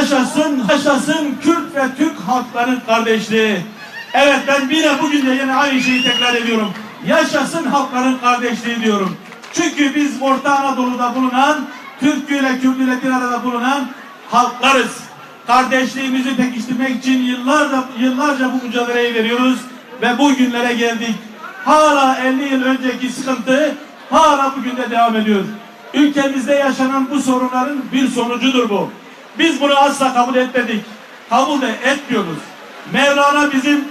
Yaşasın, yaşasın Kürt ve Türk halkların kardeşliği. Evet ben yine bugün de yine aynı şeyi tekrar ediyorum. Yaşasın halkların kardeşliği diyorum. Çünkü biz Orta Anadolu'da bulunan, Türküyle Kürtüyle bir arada bulunan halklarız. Kardeşliğimizi pekiştirmek için yıllarca, yıllarca bu mücadeleyi veriyoruz ve bu günlere geldik. Hala 50 yıl önceki sıkıntı hala bugün de devam ediyor. Ülkemizde yaşanan bu sorunların bir sonucudur bu. Biz bunu asla kabul etmedik. Kabul de etmiyoruz. Mevlana bizim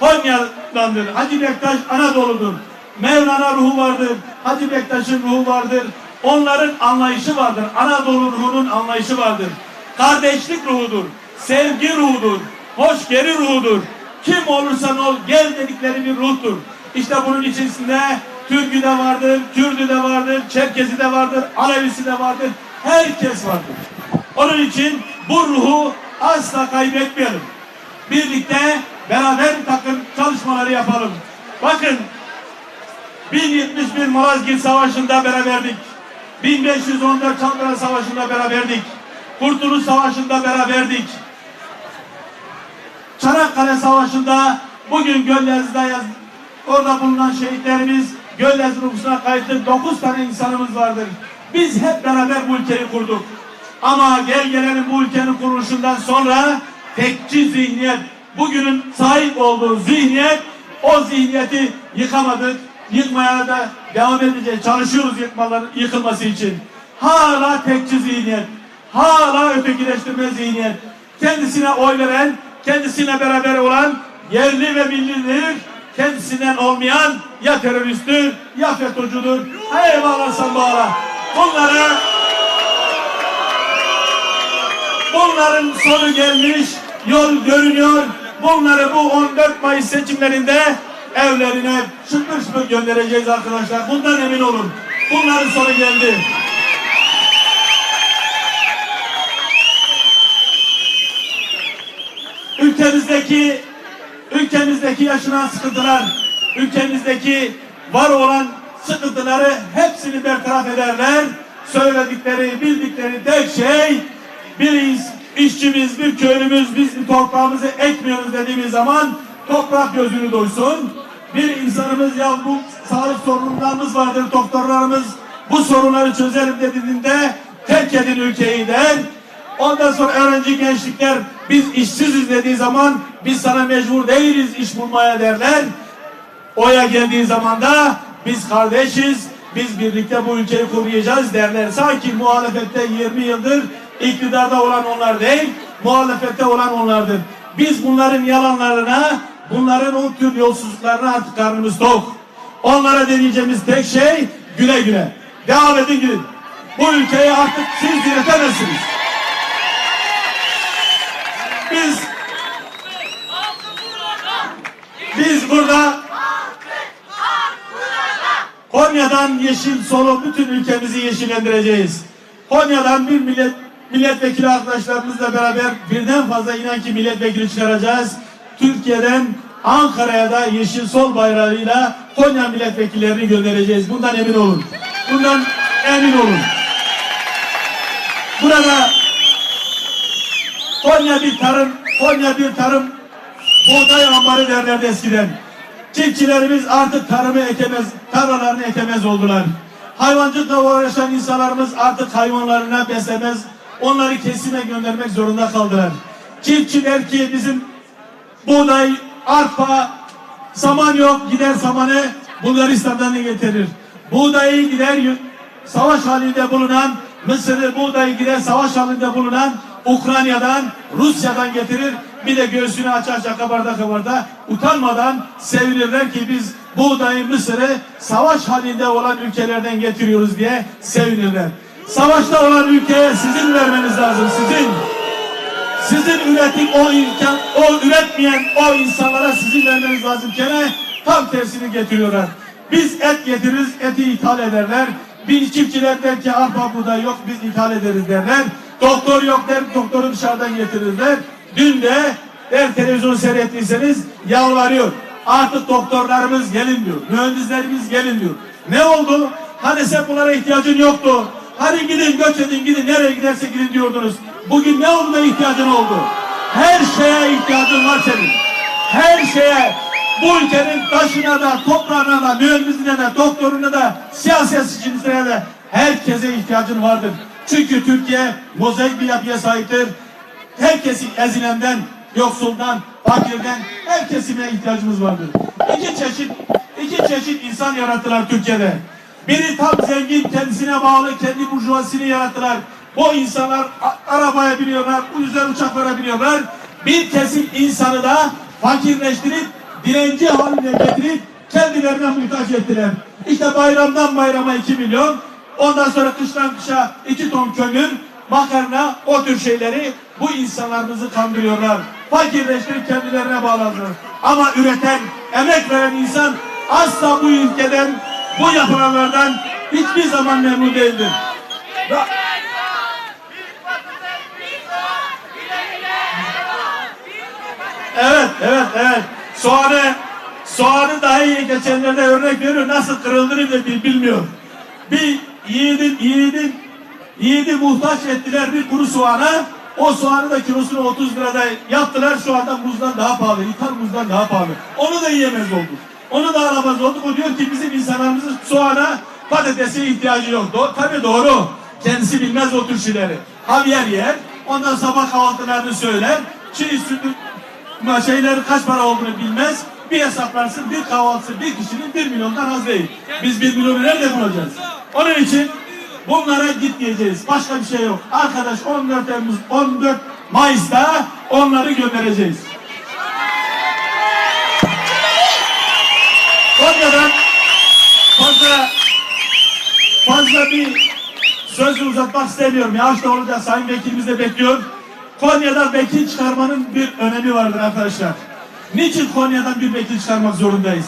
Konya'dandır. Hacı Bektaş Anadolu'dur. Mevlana ruhu vardır. Hacı Bektaş'ın ruhu vardır. Onların anlayışı vardır. Anadolu ruhunun anlayışı vardır. Kardeşlik ruhudur. Sevgi ruhudur. Hoşgörü ruhudur. Kim olursan ol gel dedikleri bir ruhtur. İşte bunun içerisinde Türk'ü de vardır, Kürd'ü de vardır, Çerkezi de vardır, Alevisi de vardır. Herkes vardır. Onun için bu ruhu asla kaybetmeyelim. Birlikte beraber bir takım çalışmaları yapalım. Bakın 1071 Malazgirt Savaşı'nda beraberdik. 1514 Çankara Savaşı'nda beraberdik. Kurtuluş Savaşı'nda beraberdik. Çanakkale Savaşı'nda bugün Gölyazi'de yaz, orada bulunan şehitlerimiz Gölyazı nüfusuna kayıtlı 9 tane insanımız vardır. Biz hep beraber bu ülkeyi kurduk. Ama gel gelelim bu ülkenin kuruluşundan sonra tekçi zihniyet, bugünün sahip olduğu zihniyet, o zihniyeti yıkamadık. Yıkmaya da devam edeceğiz. Çalışıyoruz yıkmaların, yıkılması için. Hala tekçi zihniyet, hala ötekileştirme zihniyet. Kendisine oy veren, kendisine beraber olan yerli ve millidir. Kendisinden olmayan ya teröristtir ya FETÖ'cüdür. Bağlarsan bağla. Bunları Bunların sonu gelmiş, yol görünüyor. Bunları bu 14 Mayıs seçimlerinde evlerine şıkır şıkır göndereceğiz arkadaşlar. Bundan emin olun. Bunların sonu geldi. Ülkemizdeki ülkemizdeki yaşanan sıkıntılar, ülkemizdeki var olan sıkıntıları hepsini bertaraf ederler. Söyledikleri, bildikleri tek şey bir iş- işçimiz, bir köylümüz, biz toprağımızı ekmiyoruz dediğimiz zaman toprak gözünü doysun. Bir insanımız ya bu sağlık sorunlarımız vardır, doktorlarımız bu sorunları çözelim dediğinde terk edin ülkeyi der. Ondan sonra öğrenci gençlikler biz işsiziz dediği zaman biz sana mecbur değiliz iş bulmaya derler. Oya geldiği zaman da biz kardeşiz, biz birlikte bu ülkeyi koruyacağız derler. Sanki muhalefette 20 yıldır iktidarda olan onlar değil, muhalefette olan onlardır. Biz bunların yalanlarına, bunların o tür yolsuzluklarına artık karnımız tok. Onlara deneyeceğimiz tek şey güle güle. Devam edin gidin. Bu ülkeyi artık siz yönetemezsiniz. Biz biz burada Konya'dan yeşil solu bütün ülkemizi yeşillendireceğiz. Konya'dan bir millet milletvekili arkadaşlarımızla beraber birden fazla inan ki milletvekili çıkaracağız. Türkiye'den Ankara'ya da yeşil sol bayrağıyla Konya milletvekillerini göndereceğiz. Bundan emin olun. Bundan emin olun. Burada Konya bir tarım, Konya bir tarım buğday ambarı derlerdi eskiden. Çiftçilerimiz artık tarımı ekemez, tarlalarını ekemez oldular. Hayvancılıkla uğraşan insanlarımız artık hayvanlarına beslemez, onları kesime göndermek zorunda kaldılar. Çiftçiler ki bizim buğday, arpa, saman yok, gider samanı Bulgaristan'dan getirir. Buğdayı gider savaş halinde bulunan Mısır'ı buğdayı gider savaş halinde bulunan Ukrayna'dan, Rusya'dan getirir. Bir de göğsünü aça aça kabarda kabarda utanmadan sevinirler ki biz buğdayı Mısır'ı savaş halinde olan ülkelerden getiriyoruz diye sevinirler. Savaşta olan ülkeye sizin vermeniz lazım, sizin. Sizin üretim o imkan, o üretmeyen o insanlara sizin vermeniz lazım. Gene tam tersini getiriyorlar. Biz et getiririz, eti ithal ederler. Bir çiftçiler der ki arpa buğday yok biz ithal ederiz derler. Doktor yok der, doktoru dışarıdan getirirler. Dün de der televizyon seyrettiyseniz yalvarıyor. Artık doktorlarımız gelin diyor. Mühendislerimiz gelin diyor. Ne oldu? Hani sen bunlara ihtiyacın yoktu. Hadi gidin göç edin gidin nereye giderse gidin diyordunuz. Bugün ne olduğuna ihtiyacın oldu? Her şeye ihtiyacın var senin. Her şeye. Bu ülkenin taşına da, toprağına da, mühendisine de, doktoruna da, siyasetçisine de herkese ihtiyacın vardır. Çünkü Türkiye mozaik bir yapıya sahiptir. Herkesin ezilenden, yoksuldan, fakirden her ihtiyacımız vardır. İki çeşit, iki çeşit insan yarattılar Türkiye'de. Biri tam zengin, kendisine bağlı, kendi burjuvasını yarattılar. Bu insanlar arabaya biniyorlar, güzel uçaklara biniyorlar. Bir kesim insanı da fakirleştirip, dilenci haline getirip kendilerine muhtaç ettiler. İşte bayramdan bayrama 2 milyon, ondan sonra kıştan kışa 2 ton kömür, makarna, o tür şeyleri bu insanlarımızı kandırıyorlar. Fakirleştirip kendilerine bağladılar. Ama üreten, emek veren insan asla bu ülkeden, bu yapılanlardan hiçbir zaman memnun değildir. Ra- Evet, evet, evet. Soğanı, soğanı daha iyi geçenlerde örnek veriyor. Nasıl kırıldığını bile bil- bilmiyor. Bir yiğidin, yiğidin, yiğidi muhtaç ettiler bir kuru soğana. O soğanı da kilosunu 30 lirada yaptılar. Şu anda muzdan daha pahalı. İthal muzdan daha pahalı. Onu da yiyemez olduk. Onu da alamaz olduk. O diyor ki bizim insanlarımızın soğana patatese ihtiyacı yok. Do tabii doğru. Kendisi bilmez o tür şeyleri. Havyar yer. Ondan sabah kahvaltılarını söyler. Çiğ sütü şeyleri kaç para olduğunu bilmez. Bir hesaplarsın bir kahvaltısı bir kişinin bir milyondan az değil. Biz bir milyonu nerede bulacağız? Onun için bunlara git diyeceğiz. Başka bir şey yok. Arkadaş 14 Temmuz 14 Mayıs'ta onları göndereceğiz. Konya'dan fazla fazla bir sözü uzatmak istemiyorum. Yağış da olacak. Sayın Vekilimiz de bekliyor. Konya'da vekil çıkarmanın bir önemi vardır arkadaşlar. Niçin Konya'dan bir vekil çıkarmak zorundayız?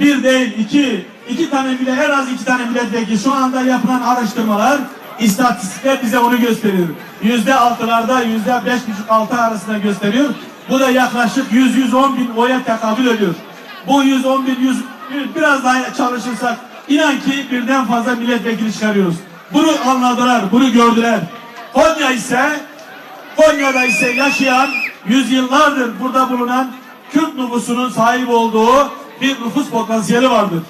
Bir değil, iki, iki tane bile, en az iki tane milletvekili. Şu anda yapılan araştırmalar, istatistikler bize onu gösteriyor. Yüzde altılarda, yüzde beş buçuk altı arasında gösteriyor. Bu da yaklaşık 100-110 bin oya tekabül ediyor. Bu 110 bin, 100, biraz daha çalışırsak inan ki birden fazla milletvekili çıkarıyoruz. Bunu anladılar, bunu gördüler. Konya ise Konya'da ise yaşayan yüzyıllardır burada bulunan Kürt nüfusunun sahip olduğu bir nüfus potansiyeli vardır.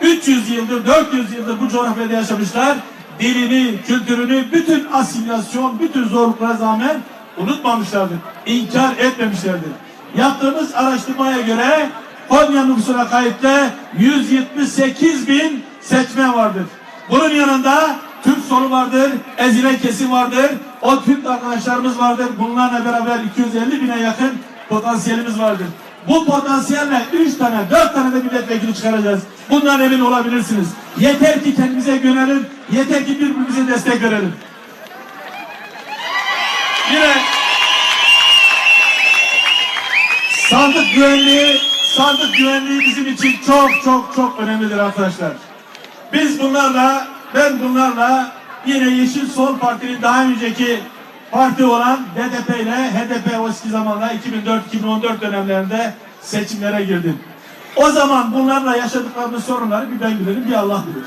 300 yıldır, 400 yıldır bu coğrafyada yaşamışlar. Dilini, kültürünü, bütün asimilasyon, bütün zorluklara rağmen unutmamışlardır. İnkar etmemişlerdir. Yaptığımız araştırmaya göre Konya nüfusuna kayıtlı 178 bin seçmen vardır. Bunun yanında Türk solu vardır, ezine kesim vardır, o Türk arkadaşlarımız vardır. Bunlarla beraber 250 bine yakın potansiyelimiz vardır. Bu potansiyelle 3 tane, 4 tane de milletvekili çıkaracağız. Bundan emin olabilirsiniz. Yeter ki kendimize güvenelim, yeter ki birbirimize destek verelim. Yine sandık güvenliği, sandık güvenliği bizim için çok çok çok önemlidir arkadaşlar. Biz bunlarla, ben bunlarla yine Yeşil Sol Parti'nin daha önceki parti olan DDP ile HDP o eski zamanlar 2004-2014 dönemlerinde seçimlere girdim. O zaman bunlarla yaşadıklarımız sorunları bir ben bilirim bir Allah bilir.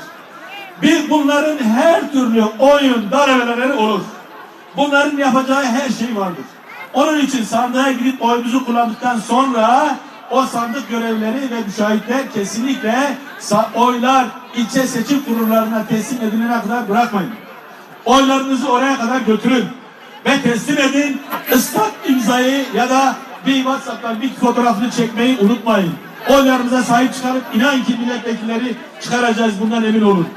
Bir bunların her türlü oyun darbeleri olur. Bunların yapacağı her şey vardır. Onun için sandığa gidip oyumuzu kullandıktan sonra o sandık görevleri ve müşahitler kesinlikle oylar ilçe seçim kurullarına teslim edilene kadar bırakmayın. Oylarınızı oraya kadar götürün ve teslim edin. Islak imzayı ya da bir WhatsApp'tan bir fotoğrafını çekmeyi unutmayın. Oylarımıza sahip çıkarıp inan ki milletvekilleri çıkaracağız bundan emin olun.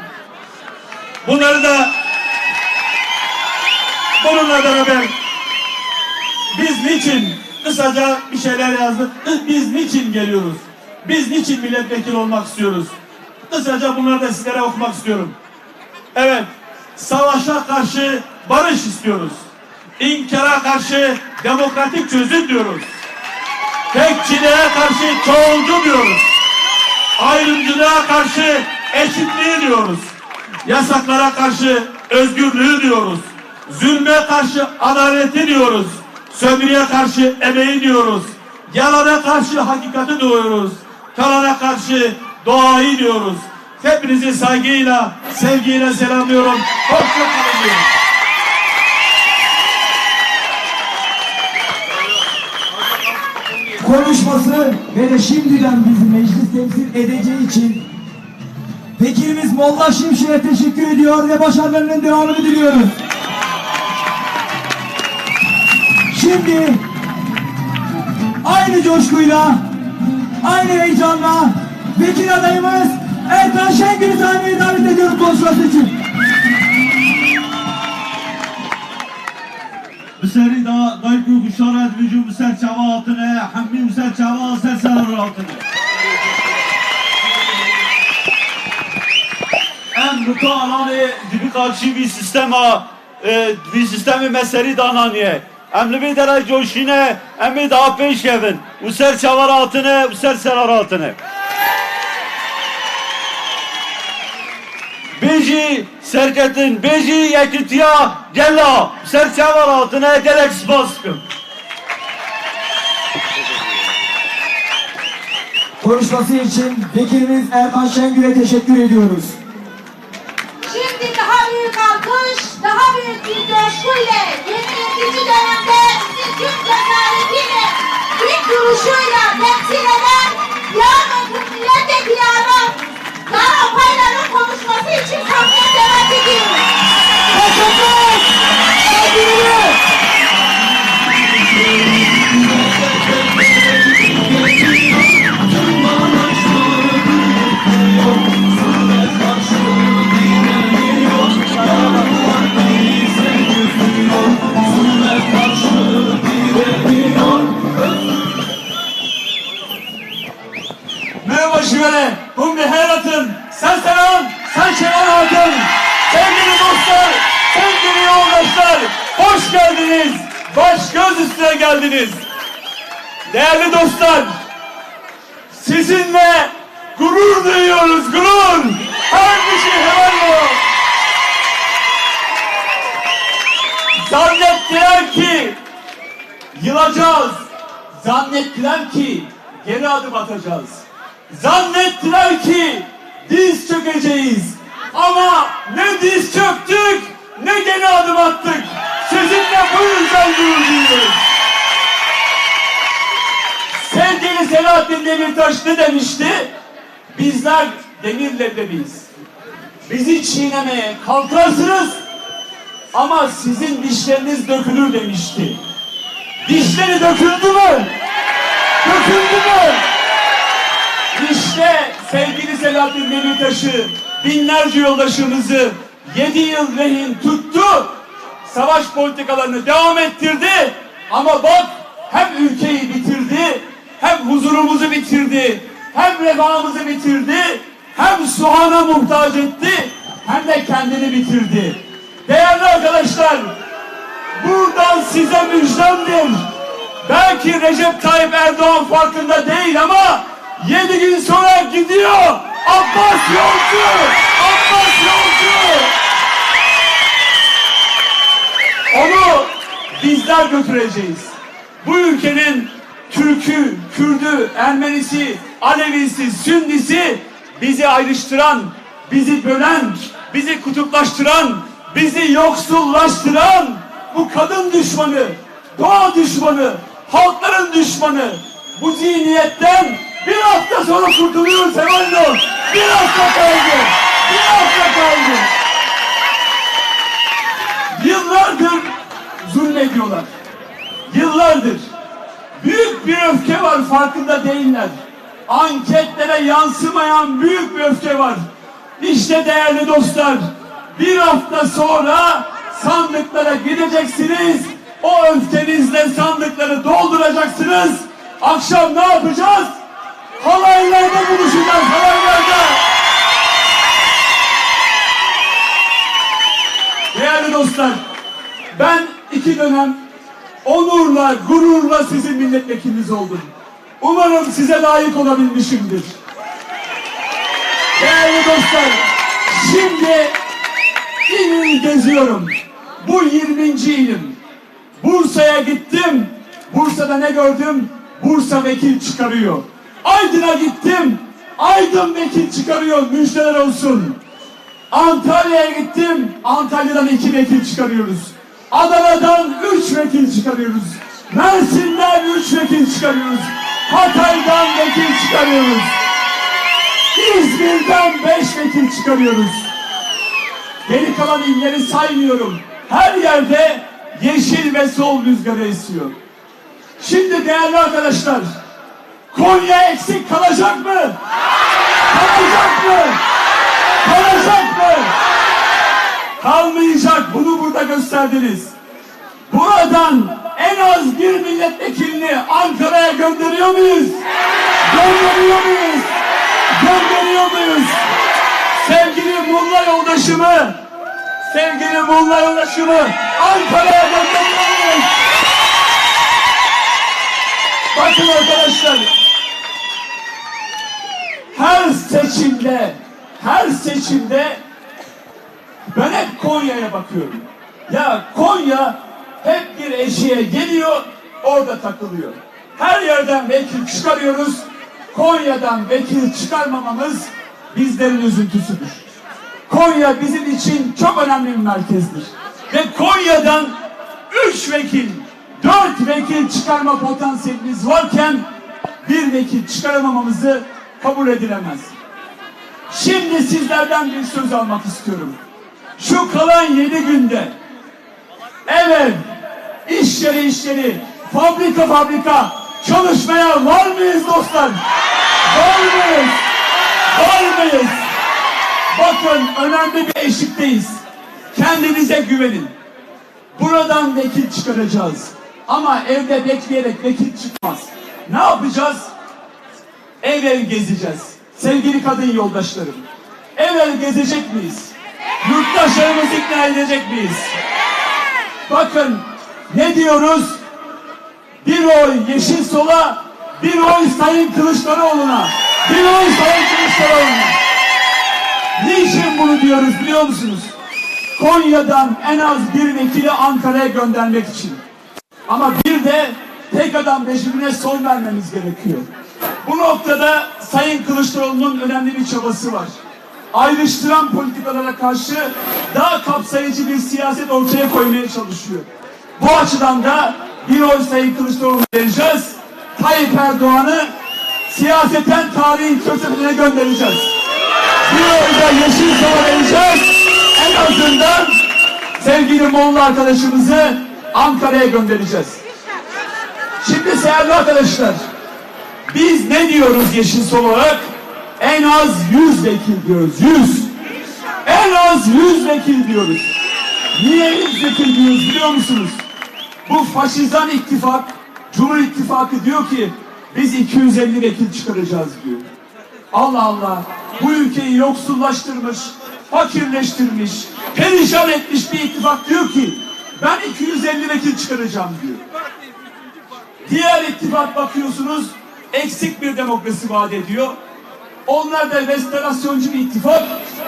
Bunları da bununla beraber biz niçin kısaca bir şeyler yazdık. Biz niçin geliyoruz? Biz niçin milletvekili olmak istiyoruz? Kısaca bunları da sizlere okumak istiyorum. Evet, savaşa karşı barış istiyoruz. İnkara karşı demokratik çözüm diyoruz. Tekçiliğe karşı çoğulcu diyoruz. Ayrımcılığa karşı eşitliği diyoruz. Yasaklara karşı özgürlüğü diyoruz. Zulme karşı adaleti diyoruz. Sömürüye karşı emeği diyoruz. Yalana karşı hakikati diyoruz. Kalana karşı doğayı diyoruz. Hepinizi saygıyla, sevgiyle selamlıyorum. Hoşçakalın diyorum. konuşması ve de şimdiden bizi meclis temsil edeceği için vekilimiz Molla Şimşek'e teşekkür ediyor ve başarılarının devamını diliyoruz. Şimdi aynı coşkuyla, aynı heyecanla vekil adayımız Ertan Şengül'ü sahneye davet ediyorum konuşması için. Bizleri da dayku guşaret vücum ser çava altına, hamim ser çava ser sarır altına. Em muta anane gibi karşı bir sistema, e, bir sistemi meseri dananiye. Emli bir dere coşine emi daha peş kevin. User çavar altını, user serar altını. Beji serketin, beji yekitiya gella. Ser çavar altına gerek spaskım. Konuşması için vekilimiz Erkan Şengül'e teşekkür ediyoruz. Şimdi daha büyük alkış, daha büyük bir coşkuyla yeni dönemde bizi tüm cesaretiyle, ilk duruşuyla temsil eden Diyarbakır Milletvekili Adam Dara Paylar'ın konuşması için sahneye davet ediyorum. Teşekkür! Sevgili! Diz çökeceğiz. Ama ne diz çöktük ne geri adım attık. Sizinle bu yüzden gurur duyuyoruz. Sevgili Selahattin Demirtaş ne demişti? Bizler demir leblebiyiz. Bizi çiğnemeye kalkarsınız ama sizin dişleriniz dökülür demişti. Dişleri döküldü mü? Döküldü mü? İşte sevgili Selahattin Demirtaş'ı, binlerce yoldaşımızı 7 yıl rehin tuttu. Savaş politikalarını devam ettirdi. Ama bak hem ülkeyi bitirdi, hem huzurumuzu bitirdi, hem refahımızı bitirdi, hem suhana muhtaç etti, hem de kendini bitirdi. Değerli arkadaşlar, buradan size müjdemdir. Belki Recep Tayyip Erdoğan farkında değil ama yedi gün sonra gidiyor. Abbas yolcu! Abbas yolcu! Onu bizler götüreceğiz. Bu ülkenin Türk'ü, Kürd'ü, Ermenisi, Alevisi, Sünnisi bizi ayrıştıran, bizi bölen, bizi kutuplaştıran, bizi yoksullaştıran bu kadın düşmanı, doğa düşmanı, halkların düşmanı bu zihniyetten bir hafta sonra kurtuluyoruz efendim. Bir hafta kaldı. Bir hafta kaldı. Yıllardır zulmediyorlar. Yıllardır. Büyük bir öfke var farkında değiller. Anketlere yansımayan büyük bir öfke var. İşte değerli dostlar bir hafta sonra sandıklara gideceksiniz. O öfkenizle sandıkları dolduracaksınız. Akşam ne yapacağız? Halaylarda buluşacağız halaylarda. Değerli dostlar, ben iki dönem onurla, gururla sizin milletvekiliniz oldum. Umarım size layık olabilmişimdir. Değerli dostlar, şimdi il geziyorum. Bu 20. ilim. Bursa'ya gittim. Bursa'da ne gördüm? Bursa vekil çıkarıyor. Aydın'a gittim. Aydın vekil çıkarıyor. Müjdeler olsun. Antalya'ya gittim. Antalya'dan iki vekil çıkarıyoruz. Adana'dan üç vekil çıkarıyoruz. Mersin'den üç vekil çıkarıyoruz. Hatay'dan vekil çıkarıyoruz. İzmir'den beş vekil çıkarıyoruz. Geri kalan illeri saymıyorum. Her yerde yeşil ve sol rüzgarı esiyor. Şimdi değerli arkadaşlar, Konya eksik kalacak mı? Kalacak mı? Kalacak mı? Kalmayacak. Bunu burada gösterdiniz. Buradan en az bir milletvekilini Ankara'ya gönderiyor muyuz? Gönderiyor muyuz? Gönderiyor muyuz? Sevgili Mulla yoldaşımı, sevgili Mulla yoldaşımı Ankara'ya gönderiyor muyuz? Bakın arkadaşlar, her seçimde, her seçimde ben hep Konya'ya bakıyorum. Ya Konya hep bir eşiğe geliyor, orada takılıyor. Her yerden vekil çıkarıyoruz. Konya'dan vekil çıkarmamamız bizlerin üzüntüsüdür. Konya bizim için çok önemli bir merkezdir. Ve Konya'dan üç vekil, dört vekil çıkarma potansiyelimiz varken bir vekil çıkaramamamızı kabul edilemez. Şimdi sizlerden bir söz almak istiyorum. Şu kalan yedi günde evet iş yeri iş yeri fabrika fabrika çalışmaya var mıyız dostlar? Var mıyız? Var mıyız? Bakın önemli bir eşikteyiz. Kendinize güvenin. Buradan vekil çıkaracağız. Ama evde bekleyerek vekil çıkmaz. Ne yapacağız? Ev ev gezeceğiz. Sevgili kadın yoldaşlarım. Ev ev gezecek miyiz? Yurttaşlarımızı ikna edecek miyiz? Bakın ne diyoruz? Bir oy Yeşil Sol'a, bir oy Sayın Kılıçdaroğlu'na. Bir oy Sayın Kılıçdaroğlu'na. Niçin bunu diyoruz biliyor musunuz? Konya'dan en az bir vekili Ankara'ya göndermek için. Ama bir de tek adam rejimine son vermemiz gerekiyor. Bu noktada Sayın Kılıçdaroğlu'nun önemli bir çabası var. Ayrıştıran politikalara karşı daha kapsayıcı bir siyaset ortaya koymaya çalışıyor. Bu açıdan da bir oy Sayın Kılıçdaroğlu'na vereceğiz. Tayyip Erdoğan'ı siyaseten tarihin köşesine göndereceğiz. Bir oy da Yeşil Sol'a vereceğiz. En azından sevgili Moğol arkadaşımızı Ankara'ya göndereceğiz. Şimdi değerli arkadaşlar, biz ne diyoruz Yeşil olarak? En az 100 vekil diyoruz, 100. En az 100 vekil diyoruz. Niye 100 vekil diyoruz biliyor musunuz? Bu faşizan ittifak, Cumhur İttifakı diyor ki biz 250 vekil çıkaracağız diyor. Allah Allah bu ülkeyi yoksullaştırmış, fakirleştirmiş, perişan etmiş bir ittifak diyor ki ben 250 vekil çıkaracağım diyor. Diğer ittifak bakıyorsunuz eksik bir demokrasi vaat ediyor. Onlar da restorasyoncu bir ittifak.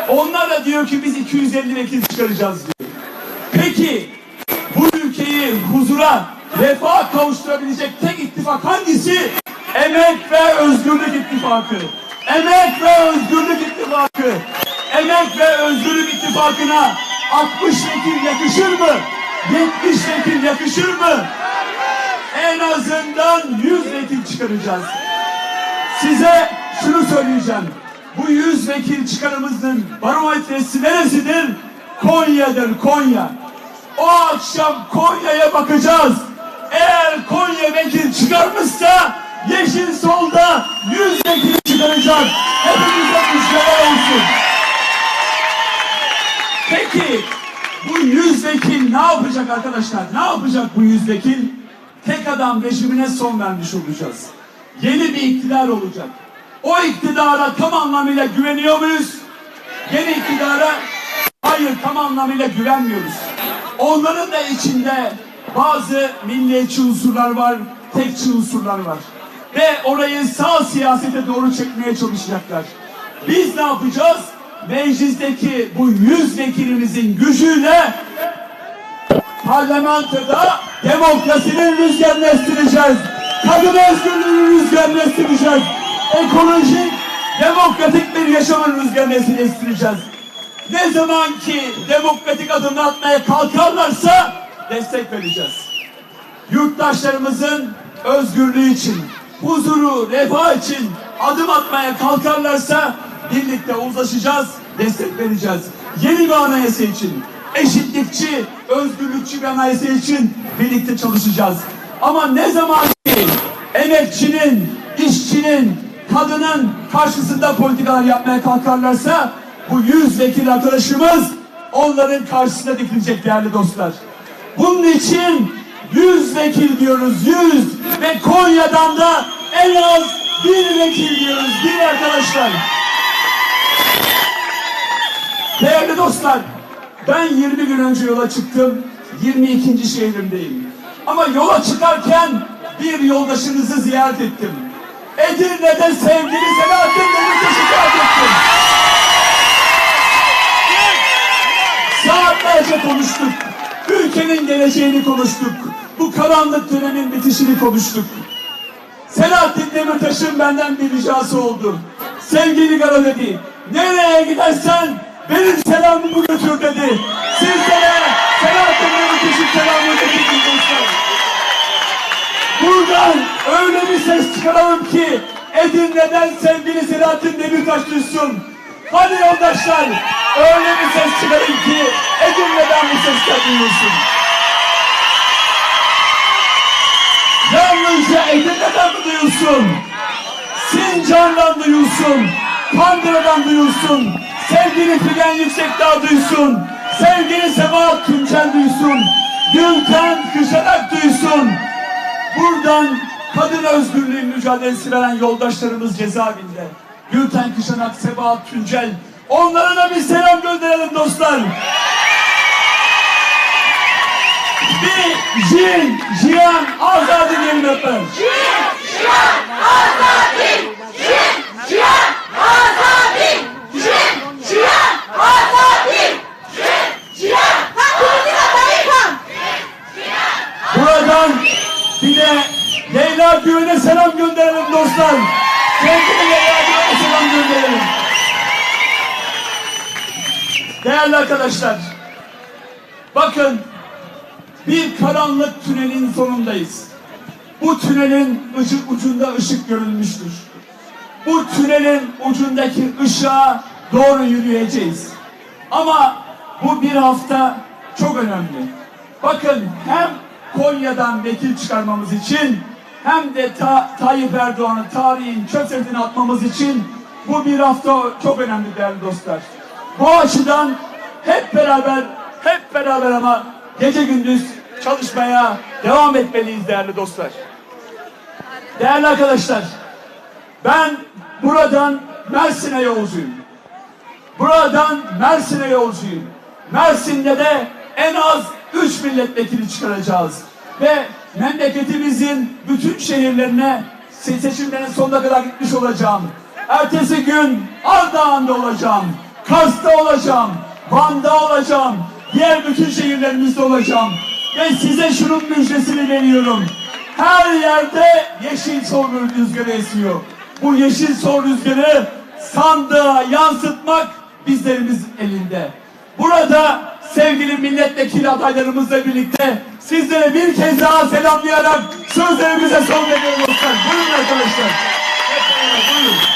Onlar da diyor ki biz 250 vekil çıkaracağız diyor. Peki bu ülkeyi huzura, refaha kavuşturabilecek tek ittifak hangisi? Emek ve Özgürlük İttifakı. Emek ve Özgürlük İttifakı. Emek ve Özgürlük İttifakı'na 60 vekil yakışır mı? 70 vekil yakışır mı? En azından 100 vekil çıkaracağız. Size şunu söyleyeceğim. Bu 100 vekil çıkarımızın barometresi neresidir? Konya'dır Konya. O akşam Konya'ya bakacağız. Eğer Konya vekil çıkarmışsa Yeşil Sol'da 100 vekil çıkaracak. Hepimize müjdeler olsun. Peki bu 100 vekil ne yapacak arkadaşlar? Ne yapacak bu 100 vekil? Tek adam rejimine son vermiş olacağız. Yeni bir iktidar olacak. O iktidara tam anlamıyla güveniyor muyuz? Yeni iktidara hayır tam anlamıyla güvenmiyoruz. Onların da içinde bazı milliyetçi unsurlar var, tekçi unsurlar var. Ve orayı sağ siyasete doğru çekmeye çalışacaklar. Biz ne yapacağız? Meclisteki bu yüz vekilimizin gücüyle parlamentoda demokrasinin rüzgarını estireceğiz. Kadın özgürlüğünün rüzgarını estireceğiz. Ekolojik, demokratik bir yaşamın rüzgarını estireceğiz. Ne zaman ki demokratik adımını atmaya kalkarlarsa destek vereceğiz. Yurttaşlarımızın özgürlüğü için, huzuru, refah için adım atmaya kalkarlarsa birlikte uzlaşacağız, destek vereceğiz. Yeni bir anayasa için, eşitlikçi, özgürlükçü bir anayasa için birlikte çalışacağız. Ama ne zaman ki emekçinin, işçinin, kadının karşısında politikalar yapmaya kalkarlarsa bu yüz vekil arkadaşımız onların karşısına dikilecek değerli dostlar. Bunun için yüz vekil diyoruz yüz ve Konya'dan da en az bir vekil diyoruz bir arkadaşlar. Değerli dostlar, ben 20 gün önce yola çıktım. 22. şehrimdeyim. Ama yola çıkarken bir yoldaşınızı ziyaret ettim. Edirne'de sevgili Selahattin Demirtaş'ı ziyaret ettim. Saatlerce konuştuk. Ülkenin geleceğini konuştuk. Bu karanlık dönemin bitişini konuştuk. Selahattin Demirtaş'ın benden bir ricası oldu. Sevgili Garo dedi. Nereye gidersen benim selamımı götür dedi. Sizlere Selahattin Demirtaş'ın selamını getirdim dostlar. Buradan öyle bir ses çıkaralım ki Edirne'den sevgili Selahattin Demirtaş duysun. Hadi yoldaşlar öyle bir ses çıkarın ki Edirne'den bu sesler duyulsun. Yalnızca Edirne'den mi duyulsun? Sincan'dan duyulsun. Kandıra'dan duyulsun. Sevgili Figen Yüksekdağ duysun. Sevgili Sebahat Tuncel duysun. Gülten Kışanak duysun. Buradan kadın özgürlüğü mücadelesi veren yoldaşlarımız cezaevinde. Gülten Kışanak, Sebahat Tuncel. Onlara da bir selam gönderelim dostlar. Bir Jin, Jiyan, Azadi diyelim öper. Cihan Azadi! Cin, Cihan Azadi! Buradan bir de Leyla Güven'e selam gönderelim dostlar. Sevgili Leyla Güven'e selam gönderelim. Değerli arkadaşlar, bakın bir karanlık tünelin sonundayız. Bu tünelin ucu, ucunda ışık görülmüştür. Bu tünelin ucundaki ışığa doğru yürüyeceğiz. Ama bu bir hafta çok önemli. Bakın hem Konya'dan vekil çıkarmamız için hem de ta Tayyip Erdoğan'ı tarihin çöp atmamız için bu bir hafta çok önemli değerli dostlar. Bu açıdan hep beraber, hep beraber ama gece gündüz çalışmaya devam etmeliyiz değerli dostlar. Değerli arkadaşlar, ben buradan Mersin'e yolcuyum. Buradan Mersin'e yolcuyum. Mersin'de de en az 3 milletvekili çıkaracağız. Ve memleketimizin bütün şehirlerine se- seçimlerin sonuna kadar gitmiş olacağım. Ertesi gün Ardahan'da olacağım. Kars'ta olacağım. Van'da olacağım. Diğer bütün şehirlerimizde olacağım. Ve size şunun müjdesini veriyorum. Her yerde yeşil sol rüzgarı esiyor. Bu yeşil sol rüzgarı sandığa yansıtmak bizlerimiz elinde. Burada sevgili milletvekili adaylarımızla birlikte sizlere bir kez daha selamlayarak sözlerimize son veriyorum dostlar. Buyurun arkadaşlar. Hep beraber buyurun.